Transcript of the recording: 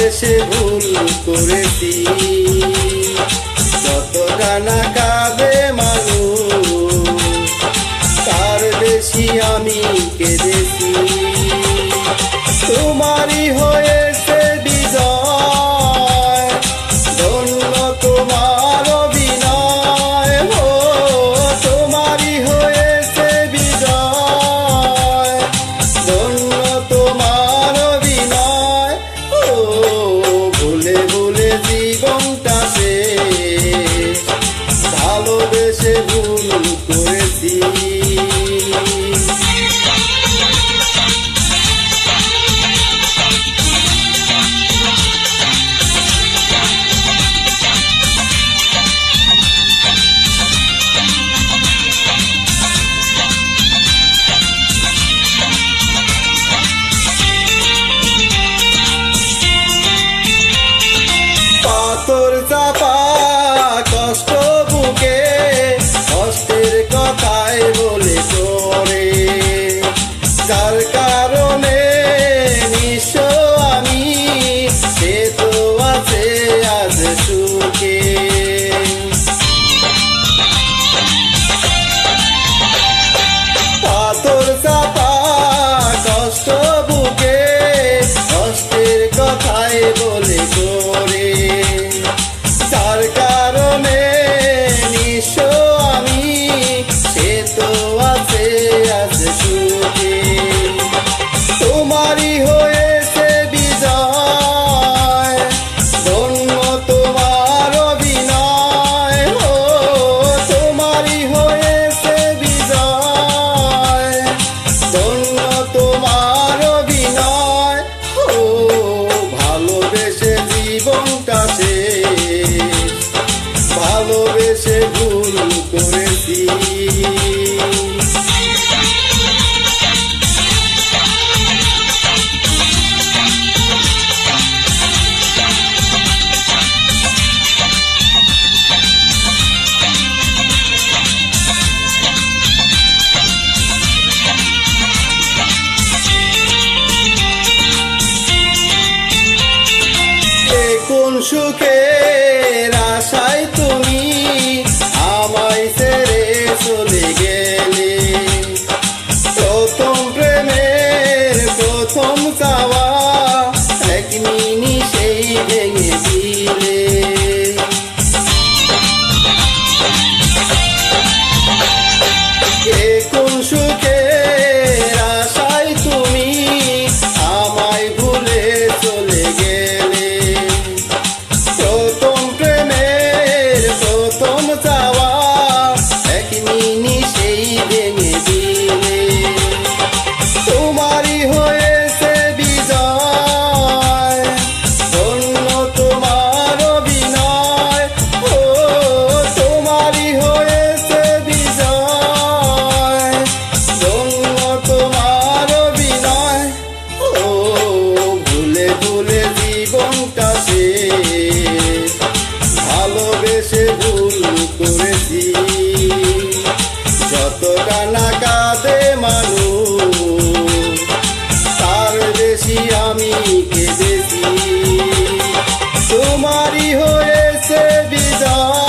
বয়সে ভুল করেছি। যত গানা কাবে মানুষ তার বেশি আমি কেঁদেছি। তোমারই হয়ে ভুল করেছি তোমার অভিনয়। ও ভালোবেসে জীবনটা সে ভালোবেসে ভুল করে সুখে বেশে তার বেশি আমি কেঁদেছি। তোমারই হয়েছে বিদায়।